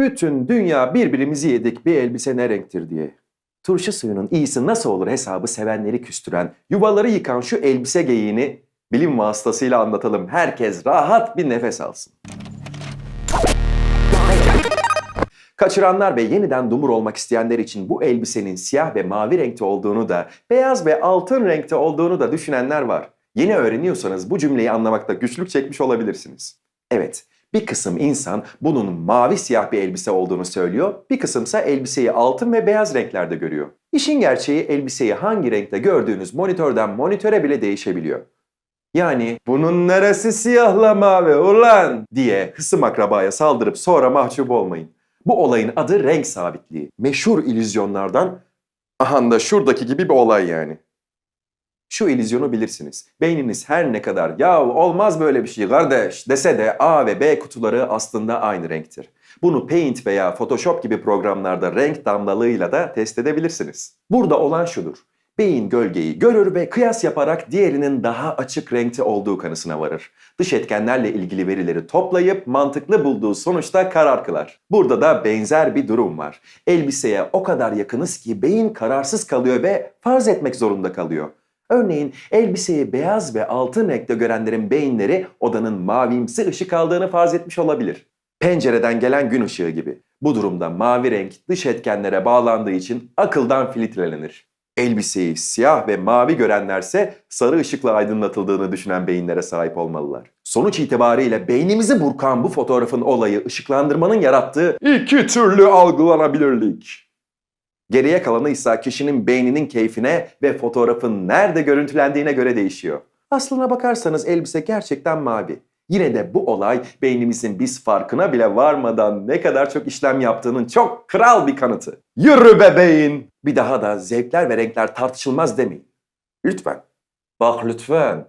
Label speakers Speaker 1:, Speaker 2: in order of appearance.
Speaker 1: Bütün dünya birbirimizi yedik bir elbise ne renktir diye. Turşu suyunun iyisi nasıl olur hesabı sevenleri küstüren, yuvaları yıkan şu elbise geyiğini bilim vasıtasıyla anlatalım. Herkes rahat bir nefes alsın. Kaçıranlar ve yeniden dumur olmak isteyenler için bu elbisenin siyah ve mavi renkte olduğunu da, beyaz ve altın renkte olduğunu da düşünenler var. Yeni öğreniyorsanız bu cümleyi anlamakta güçlük çekmiş olabilirsiniz. Evet, bir kısım insan bunun mavi siyah bir elbise olduğunu söylüyor, bir kısımsa elbiseyi altın ve beyaz renklerde görüyor. İşin gerçeği elbiseyi hangi renkte gördüğünüz monitörden monitöre bile değişebiliyor. Yani bunun neresi siyahla mavi ulan diye hısım akrabaya saldırıp sonra mahcup olmayın. Bu olayın adı renk sabitliği. Meşhur illüzyonlardan aha da şuradaki gibi bir olay yani. Şu illüzyonu bilirsiniz. Beyniniz her ne kadar ya olmaz böyle bir şey kardeş dese de A ve B kutuları aslında aynı renktir. Bunu Paint veya Photoshop gibi programlarda renk damlalığıyla da test edebilirsiniz. Burada olan şudur. Beyin gölgeyi görür ve kıyas yaparak diğerinin daha açık renkte olduğu kanısına varır. Dış etkenlerle ilgili verileri toplayıp mantıklı bulduğu sonuçta karar kılar. Burada da benzer bir durum var. Elbiseye o kadar yakınız ki beyin kararsız kalıyor ve farz etmek zorunda kalıyor. Örneğin elbiseyi beyaz ve altın renkte görenlerin beyinleri odanın mavimsi ışık aldığını farz etmiş olabilir. Pencereden gelen gün ışığı gibi. Bu durumda mavi renk dış etkenlere bağlandığı için akıldan filtrelenir. Elbiseyi siyah ve mavi görenlerse sarı ışıkla aydınlatıldığını düşünen beyinlere sahip olmalılar. Sonuç itibariyle beynimizi burkan bu fotoğrafın olayı ışıklandırmanın yarattığı iki türlü algılanabilirlik. Geriye kalanı ise kişinin beyninin keyfine ve fotoğrafın nerede görüntülendiğine göre değişiyor. Aslına bakarsanız elbise gerçekten mavi. Yine de bu olay beynimizin biz farkına bile varmadan ne kadar çok işlem yaptığının çok kral bir kanıtı. Yürü bebeğin! Bir daha da zevkler ve renkler tartışılmaz demeyin. Lütfen. Bak lütfen.